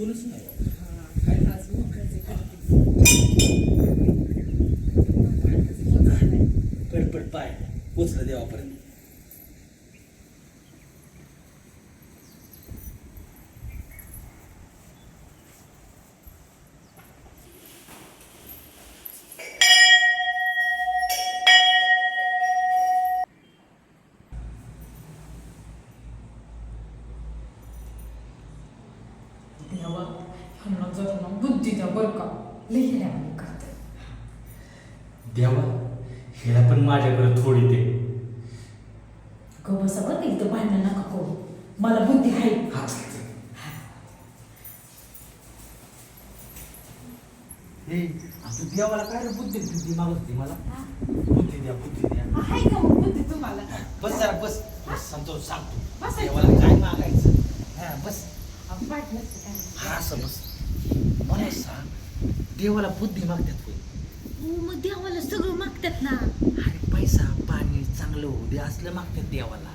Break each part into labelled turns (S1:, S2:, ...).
S1: pura
S2: sinal. हिला पण माझ्याकडे थोडी दे.
S1: ग बसा बरं इथं भांडण नका करू. मला बुद्धी आहे.
S2: हा
S3: हे. आता देवाला काय रे बुद्धी बुद्धी मागत मला? बुद्धी द्या बुद्धी द्या.
S1: आहे का मग बुद्धी तुम्हाला?
S3: बस जरा बस. बस संतोष सांगतो.
S1: बसायचं.
S3: देवाला काय मागायचं? हा बस.
S1: अहो, असतं काय
S3: हा असं बस. मला सांग देवाला बुद्धी मागतात होय.
S4: हो मग देवाला सगळं मागतात ना.
S3: अरे पैसा पाणी चांगलं होऊ दे असलं मागतात देवाला.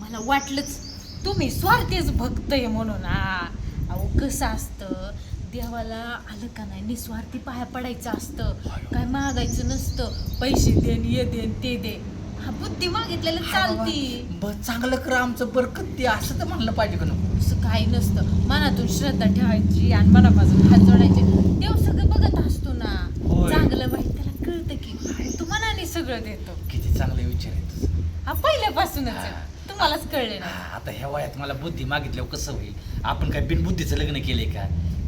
S4: मला वाटलंच तुम्ही स्वार्थीच भक्त आहे म्हणून हा. अहो कसं असतं देवाला आलं का नाही निस्वार्थी पाया पडायचं असतं. काय मागायचं नसतं. पैसे देन ये देन ते दे. हा बुद्धी मागितलेलं चालती.
S3: बस चांगलं कर आमचं बरकत ते असं तर म्हणलं पाहिजे का नको?
S4: असं काही नसतं. मनातून श्रद्धा ठेवायची आणि मनापासून हात जोडायचे. देव सगळं बघत असतो ना. चांगलं वाईट त्याला कळतं की तू मनाने सगळं देतो.
S3: किती चांगले विचार आहे तुझं.
S4: हा पहिल्यापासूनच. आहे. तुम्हालाच कळले ना
S3: हा, आता ह्या वयात मला बुद्धी मागितल्यावर कसं होईल? आपण काय बिनबुद्धीचं लग्न केलंय का?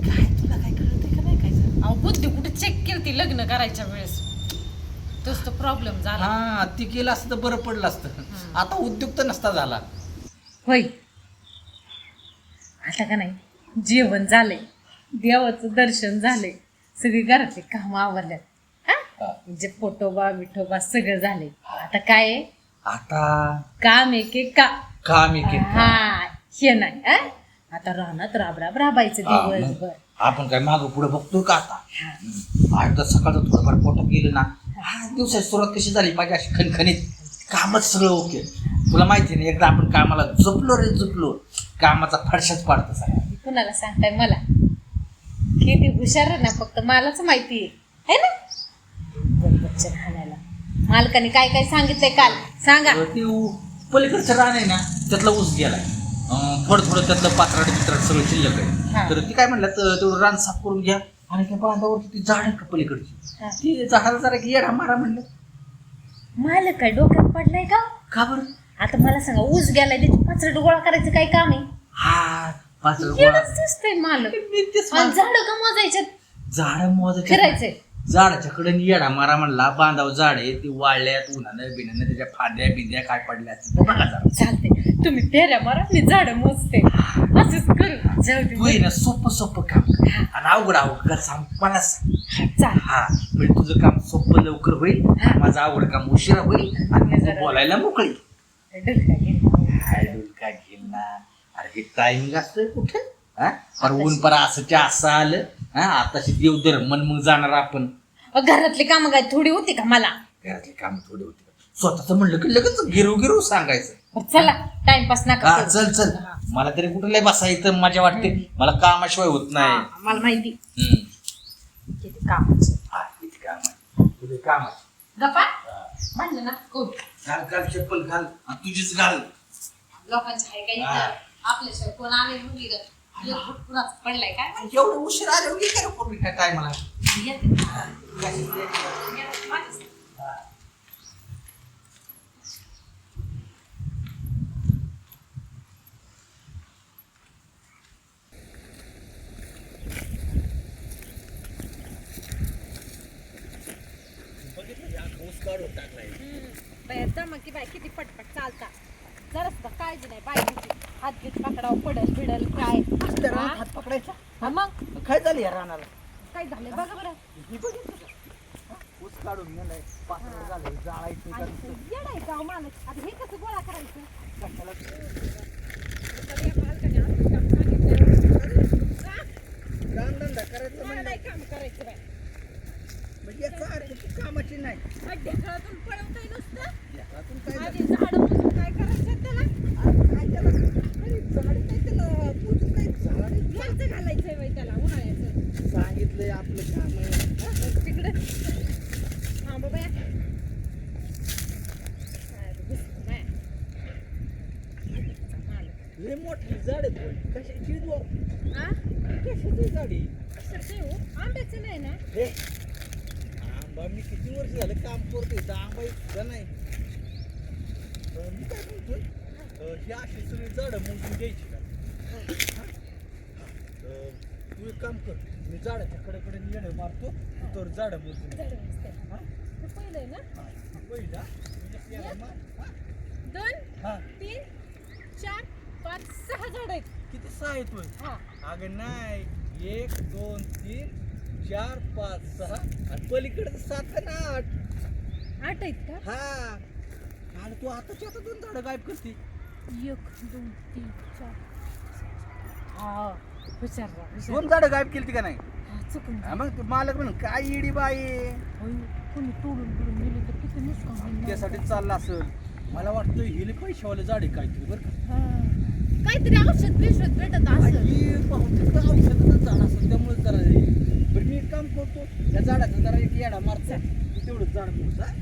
S3: काय तुला काय कळतंय का नाही काय? झालं?
S4: अहो बुद्धी कुठे चेक केली लग्न करायच्या वेळेस? तोच तो प्रॉब्लेम झाला.
S3: हा ती केलं असतं तर बरं पडलं असतं. आता उद्योग तर नसता झाला.
S4: होय. आता का नाही? जेवण झालंय. देवाचं दर्शन झालंय. सगळी घरातली काम आवरल्यात. हा? म्हणजे पोटोबा विठोबा सगळं झालंय. आता काय आहे?
S3: आता
S4: काम एक एक का
S3: काम एक एक
S4: हा हे नाही हा? आता रानात राब राब राबायचं
S3: हा, मग
S4: दिवसभर.
S3: आपण काय मागं पुढे बघतोय का आता?
S4: हा.
S3: सकाळचं थोडंफार पोटात गेलं ना. हा दिवसाची सुरुवात कशी झाली? पाहिजे अशी खणखणीत. कामच सगळं ओके. तुला माहिती नाही एकदा आपण कामाला जपलो रे जपलो कामाचा फडशाच पाडतं सगळा
S4: कुणाला सांगताय मला? किती हुशार आहे ना फक्त मलाच माहिती आहे. है ना? बरोबरच्या खाण्याला मालकाने काय काय सांगितलंय काल? सांगा.
S3: ते उ- पलीकडचं रान आहे ना त्यातला ऊस गेलाय. अं, थोडं थोडं त्यातलं पात्राड बित्राड सगळं शिल्लक
S4: हा.
S3: आहे तर ती काय म्हणलं तर तेवढं रान साफ करून घ्या. आणि त्या बांधावरती ती झाड आहे का पलीकडची. ती झाडाला जरा की येडा मारा म्हणलं.
S4: मालक काय डोक्यात पडलाय का?
S3: का बरं?
S4: आता मला सांगा ऊस गेलाय त्याची पाचरट गोळा करायचं काय काम आहे?
S3: हा
S4: येडच दिसतंय आणि झाड का मोजायच्यात?
S3: झाड मोजायचे
S4: फिरायचंय.
S3: झाडाच्या कडे येडा मारा म्हणला बांधाव झाड आहे ती वाळल्यात उन्हानं बिण्यानं त्याच्या फांद्या बिंद्या काय पडल्या असतील बघा का जरा.
S4: चालते तुम्ही फेऱ्या मारा मी झाड मोजते. असंच करू. जाऊ
S3: तू
S4: दे
S3: ना सोपं सोपं काम कर. आणि अवघड अवघड सांग मला सांग.
S4: चाल
S3: हा म्हणजे तुझं काम सोपं लवकर होईल.
S4: हा.
S3: माझं आवड काम उशिरा होईल. आणि तू
S4: जरा-
S3: बोलायला मोकळी.
S4: डुलका घे.
S3: अरे हे टायमिंग असतोय कुठे? हा? अरे ऊन परा असं असं आलं. हा आताशी देव धर्मन मग जाणार आपण.
S4: घरातली कामं काय थोडी होती का मला?
S3: घरातली काम थोडी होती. स्वतःच म्हणलं की लगेच गिरू गिरू सांगायचं.
S4: बरं, चला टाइमपास नका
S3: हा
S4: करू.
S3: चल चल. मला तरी कुठं लय बसायचं मजा वाटते. मला कामाशिवाय होत नाही.
S4: हा, मला माहिती.
S3: हम्म.
S4: किती
S3: हा, काम आहे तुझे काम आहे
S4: गप्पा म्हणलं ना
S3: घाल घाल चप्पल घाल. आणि तुझीच घाल.
S4: लोकांचं आहे काही. आपल्याशिवाय कोण आले मुली ग एक फूट कुणाचं पडलाय काय माहिती?
S3: एवढं उशीर आलं मी काय करू काय काय मला
S4: येते. येते माझ्याच. बाहेर दमा की बाय किती पटपट चालता जरा सुद्धा काळजी नाही बायकोची हात घेत पकडाव पडल बिडल काय?
S3: हात पकडायचा.
S4: हा मग?
S3: काय झालं या रानाला?
S4: काय झालंय? बघा बरं.
S3: ही बघितलं का? ऊस काढून नेलाय. पातळ झालंय जाळायचं
S4: आणि ते येडं आहे गाव मालक आता हे कसं गोळा करायचं?
S3: रानधंदा करायचं
S4: नाही काम करायचं बाय
S3: म्हणजे एका अर्थाची कामाची नाही.
S4: ढेकळातून पळवतोय नुसतं.
S3: ढेकळातून काय
S4: झाड काय करायचं त्याला?
S3: काय त्याला झाड काय त्याला पूजून काय झाड
S4: घ्यायचं घालायचंय बाई त्याला उन्हाळ्याचं.
S3: सांगितलंय आपलं काम आहे.
S4: तिकडे. हा बाबा.
S3: लय मोठी झाड कशाची कशाची झाडी?
S4: हो? आंब्याचं नाही ना?
S3: आंबा मी किती वर्ष झालं काम करतोय आंबा इतका नाही अं, मी काय म्हणतोय अं, ही अशी सगळी झाडं मोजून घ्यायची का हा? अं, तू एक काम कर मी झाडाच्या कडेकडे येणं मारतो तर झाडं मोजून घे.
S4: झाडं मस्त.
S3: हा?
S4: हे पहिलं आहे ना
S3: हा. पहिला म्हणजे येणं मार. हा?
S4: दोन
S3: हा.
S4: तीन चार पाच सहा झाड आहेत
S3: किती सहा येतोय
S4: हा
S3: अगं नाही एक दोन तीन चार पाच सहा आणि पलीकडे सात आणि आठ.
S4: आठ आहेत का?
S3: हा. आणि तू आताच्या आता दोन झाडं गायब करते.
S4: एक दोन तीन चार. हा
S3: दोन झाडं गायब केली का नाही?
S4: हा, चुकून.
S3: हा, मग ते मालक म्हण काय इडी बाई?
S4: कोणी तोडून गेले तर किती नुकसान होईल.
S3: त्यासाठी चालला असेल. मला वाटतं हिले पैशावाले झाडे काहीतरी बरं का.
S4: हा. काहीतरी औषध बिषध भेटत असेल.
S3: ही बहुतेक औषधाचं झाड असेल त्यामुळे जरा हे. बरं मी एक काम करतो त्या झाडाचा जरा एक येडा मारतो. तू तेवढं झाड मोजा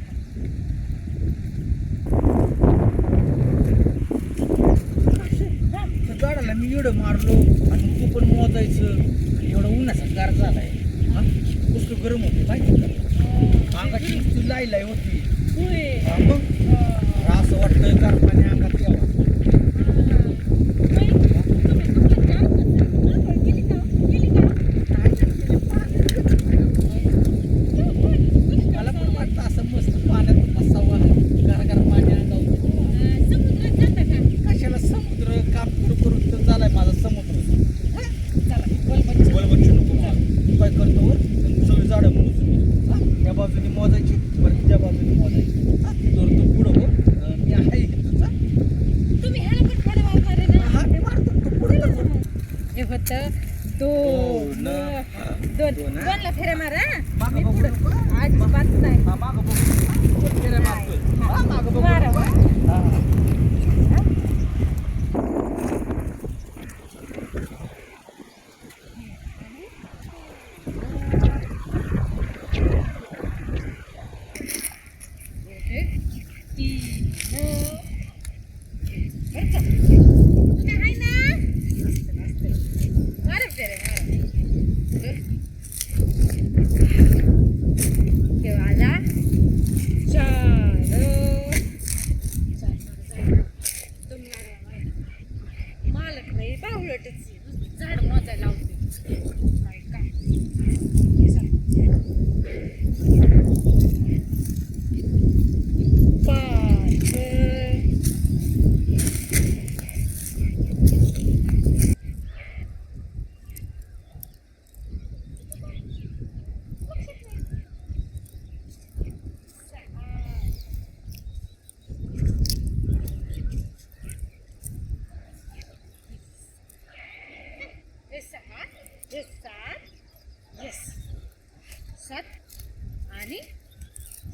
S3: त्या झाडाला मी एवढं मारलो आणि तू पण मोजायचं आणि एवढा उन्हाचा गार झालाय. हा? कसलं गरम होते माहिती का? अंगाची लाई लाई होती. मग? असं वाटतं गार पाणी अंगात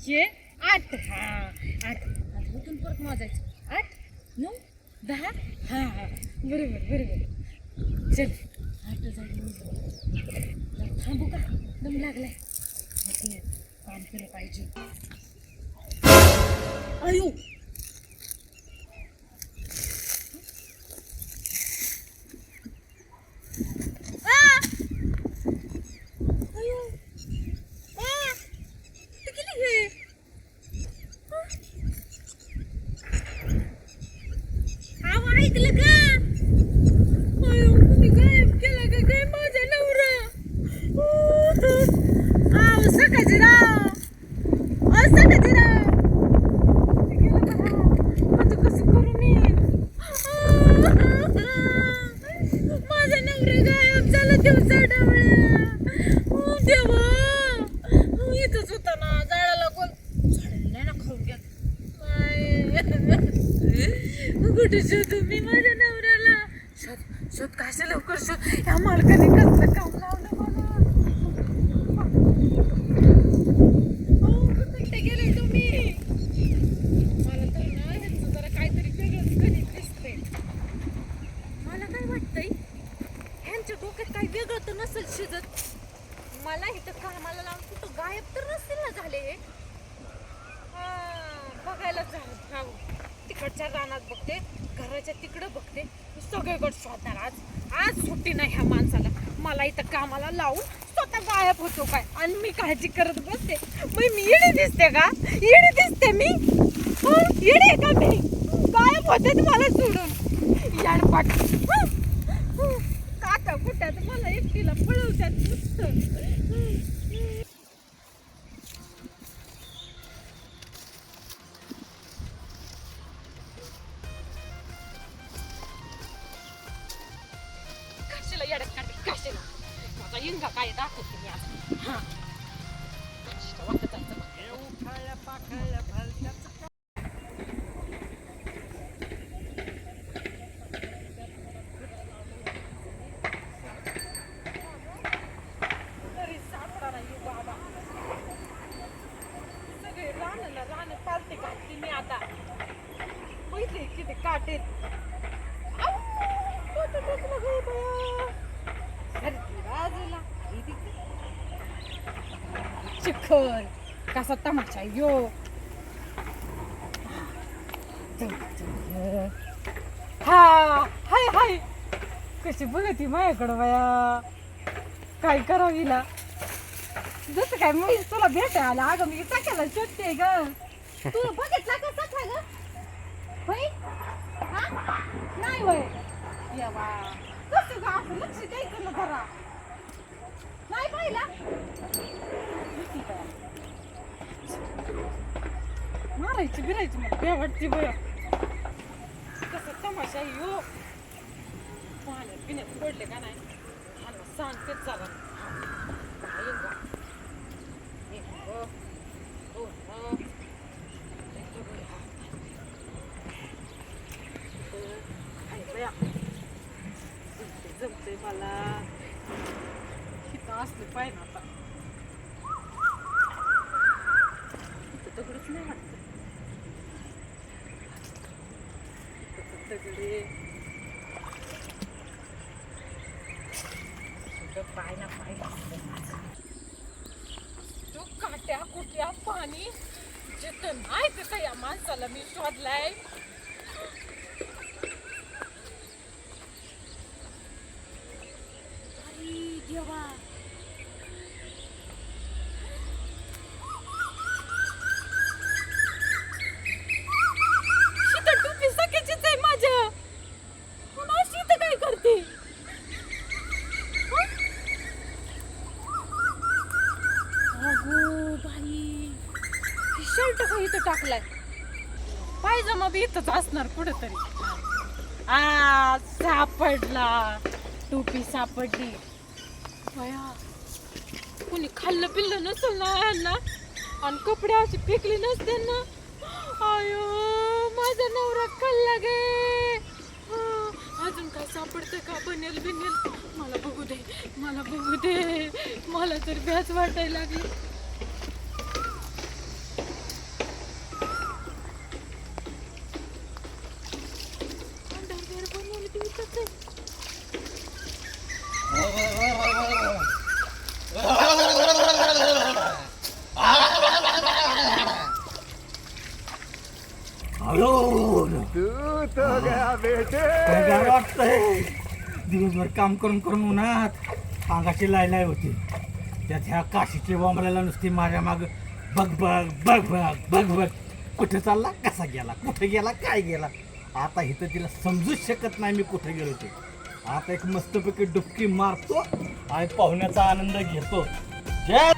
S4: 2 कुठे शोधू मी माझ्या नवऱ्याला शोध शोध. काय लवकर शोध? या मालकाला कसलं काम लावलं मला अहो, कुठे गेले तुम्ही मला तर ना ह्यांचं जरा काहीतरी वेगळंच गणित दिसतंय मला काय वाटतंय ह्यांच्या डोक्यात काही वेगळं तर नसेल शिजत मला इथं कामाला लावून कुठं गायब तर नसतील ना झाले हे हा, बघायला जाऊ जाऊ तिकडच्या घराच्या रानात बघते घराच्या तिकडं बघते सगळीकडे शोधणार आज. आज सुट्टी नाही ह्या माणसाला. मला इथं कामाला लावून स्वतः गायब होतो काय? आणि मी काळजी करत बसते. मग मी येडी दिसते का? येडी दिसते मी? हं? का मी? गायब होते तुम्हाला मला सोडून. याडपाट हं? काका कुठ्यात मला एकटीला पळवत्यात नुसतं. चिखल कसा तमाशा यो. हा हाय हाय. कशी बघती माझ्याकडं बाया? काय करावं हिला? जसं काय मी तुला भेटायला आला अगं मी टाकायला शोधते ग. तू बघितला का का ग? होय? हा? नाही होय. येवा कसं ग असं लक्ष द्यायचं ना जरा. नाही पाहिला? मारायची बिरायची मला काय वाटते बर कसं तमाशा आहे पाण्यात पिण्यात पडले का नाही मला सांगतेच चाला येईन हो जमते मला इथं असलं पाहिजे आता इथं दगडच नाही वाटत इथं पाय ना पाय. तो काट्या कुट्या पाणी? जिथं नाही तिथं या माणसाला मी शोधलाय अरे देवा शीतळ टोपी सकाळचीच आहे माझ्या पण अशी इथं काय करते हं? अगो बाई शर्ट का इथं टाकलाय पायजमा बी इथंच असणार कुठंतरी. आ सापडला. टोपी सापडली. बया कुणी खाल्लं पिल्लं नसेल ना यांना? आणि कपडे असे फेकले नसते ना? आयो माझा नवरा खाल्ला गे. अजून काय सापडतं का? बनेल बिनेल. मला बघू दे मला बघू दे. मला तर भ्याच वाटायला लागली अंडरवेअर बनवली ती इथंच आहे.
S3: काय वाटतंय दिवसभर काम करून करून उन्हात अंगाची लाय लाय होती. त्यात ह्या काशीची बोंबल्याला नुसती माझ्या माग बघ बघ बघ बघ बघ बघ. कुठे चालला? कसा गेला? कुठे गेला? काय गेला? आता इथं तिला समजूच शकत नाही मी कुठे गेलो ते. आता एक मस्तपैकी डुबकी मारतो आणि पाहुण्याचा आनंद घेतो. जय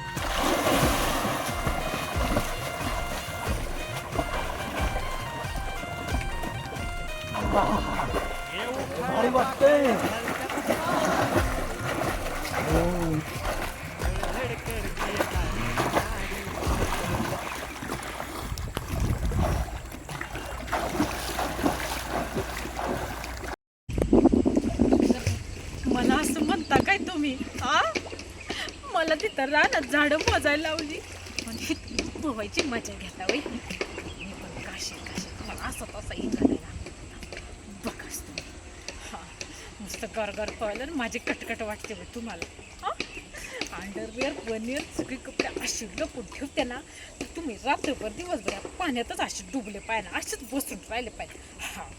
S1: काय तुम्ही आ? मला तिथं रानात झाडं मोजायला लावली. पण पोहायची मजा घेता वय मी पण काशी काशी मला असं तसं करायला बघाच तुम्ही. हा नुसतं गरगर पळलं माझी कटकट वाटते बघ तुम्हाला. हां?
S4: अंडरवेअर पनीर सगळे कपडे असे लपून ठेवते ना तर तुम्ही रात्रभर दिवसभर पाण्यातच असे डुबले पाहिजे असेच बसून राहिले पाहिजे. हा.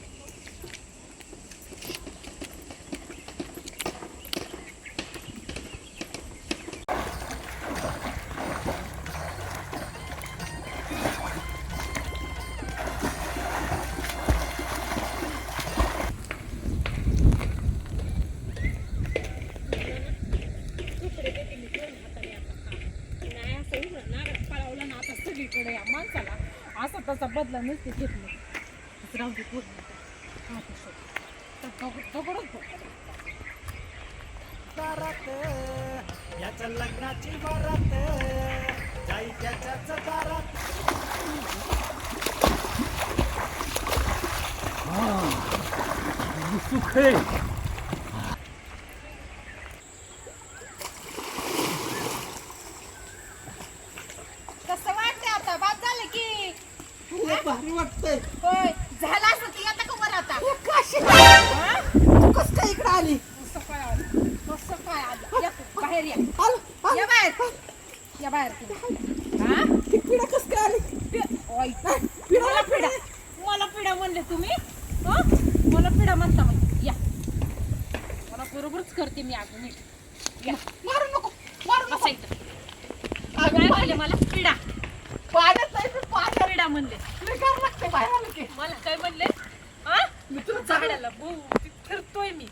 S4: बदला नसते घेतलं. राहू दे हा,
S5: याच्या लग्नाची वरात जाई त्याच्याच दारात.
S3: सुखे
S6: कसं वाटतंय आता बाद झालं की
S3: भारी वाटतंय
S6: होय झालं असं की आता कवर आता
S3: तू कस काय इकडे आली
S4: कसं काय आलं? कसं काय आलं? या तू, बाहेर या
S3: आल
S4: या बाहेर या बाहेर तू हा
S3: पिढा कस काय आली
S4: ओय. मला पिढा मला पिढा म्हणले तुम्ही हं? मला पिढा म्हणता म्हणे या मला बरोबरच करते मी अगं नीट या
S3: मारू नको मारू
S4: बसा इथं काय म्हणले मला पिढा
S3: पाण्यात नाही पण पाण्यात
S4: पिढा
S3: गार लागते बाहेर आलं की
S4: मला काय म्हणले? हा?
S3: मी तुला झाडाला
S4: झाडाला भोवती फिरतोय मी.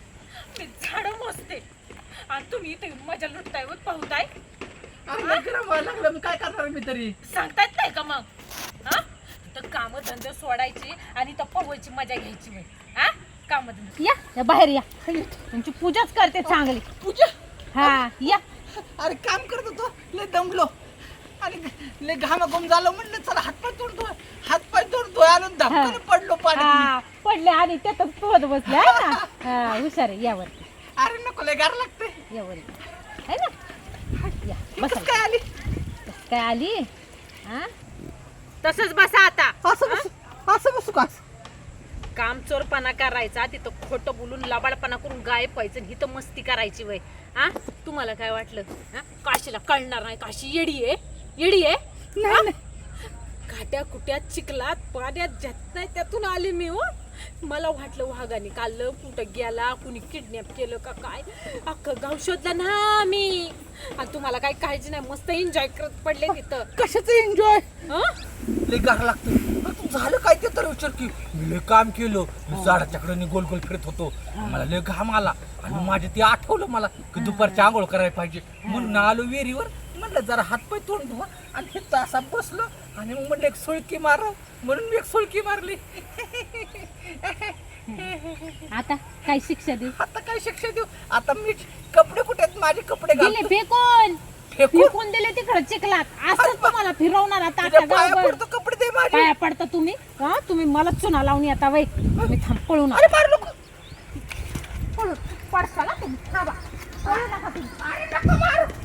S4: मी झाडं मोजते. आणि तुम्ही इथे मजा लुटताय व पाहताय.
S3: गरम व्हायला लागलं मी काय करणार मी तरी?
S4: सांगतायत नाही का मग? हा? तर काम धंदे सोडायचे आणि तर पवायची मजा घ्यायची मी. हा? काम धंदे या या बाहेर या. तुमची पूजाच करते चांगली.
S3: पूजा?
S4: हा या.
S3: अरे काम करत होतो लय दमलो. आणि लय घामाघूम झालं म्हणलं चला हातपाय तोडतो हातपाय तोडतो आणून धक्काने पडलो पाण्यात.
S4: हा पडले आणि त्यातच पोहत बसले आहे ना? हा हुशार आहे यावर
S3: अरे नको लय गार लागते
S4: यावर आहे ना? या
S3: कस
S4: बसा.
S3: काय आली?
S4: काय आली? हा? तसंच बसा आता.
S3: असं बसू असं बसू का?
S4: काम चोरपणा करायचा तिथं खोटं बोलून लबाडपणा करून गायब व्हायचं इथं मस्ती करायची वय. हा? तुम्हाला काय वाटलं? हा? काशीला कळणार नाही काशी येडी आहे. येडी आहे
S3: नाही.
S4: काट्या कुट्यात चिखलात पाण्यात जात नाही त्यातून आले मी हो. मला वाटलं वाघाने काढलं कुठं गेला कुणी किडनॅप केलं का काय? अख्खं गाव शोधलं ना मी. आणि तुम्हाला काही काळजी नाही मस्त एन्जॉय करत पडले तिथं.
S3: कशाचं एन्जॉय
S4: हं?
S3: लय गार लागतं. अरे तू झालं काय ते तर विचार की मी लय काम केलं. मी झाडाच्या कडे गोल गोल फिरत होतो. मला लय घाम आला. आणि माझे ते आठवलं मला की दुपारची आंघोळ करायला पाहिजे. म्हणून आलो विहिरीवर. म्हणलं जरा हातपाय तोंड धुवा आणि हे तासा बसलो आणि मग म्हणलं एक सुळकी मार. म्हणून मी एक सुळकी मारली.
S4: आता काय शिक्षा दे?
S3: आता काय शिक्षा देऊ? आता मी कपडे कुठे आहेत? माझे कपडे
S4: दिले
S3: घालतो.
S4: फेकून.
S3: फेकून?
S4: फेकून दिले तिकडे चिखलात. असं तुम्हाला फिरवणार आता
S3: तुझ्या
S4: आता
S3: पाया
S4: गावभर.
S3: पडतो कपडे दे माझे.
S4: पाया पडता तुम्ही? हा तुम्ही मला चुना लावून येता वय. मी थांब पळून
S3: अरे मारू नको.
S4: पळून पडसाला तुम्ही. थांबा. पळू नका तुम्ही.
S3: अरे नको मारू.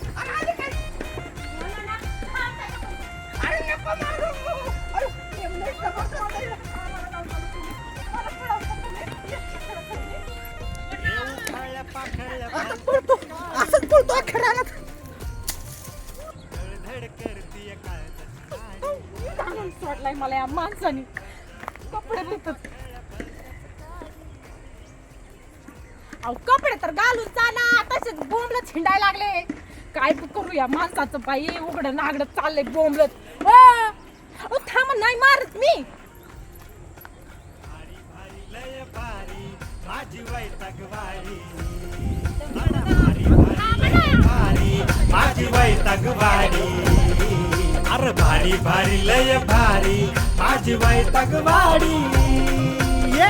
S4: माणसाने. कपडे धुतच अहो कपडे तर घालून चाला. तसेच बोंबलत हिंडायला लागले. काय करू या माणसाचं बाई. उघडं नागडं चाललंय बोंबलत अहो थांब नाही मारत मी.
S5: माझी वैतागवारी. अर भारी भारी लय भारी माझी वैतागवारी ये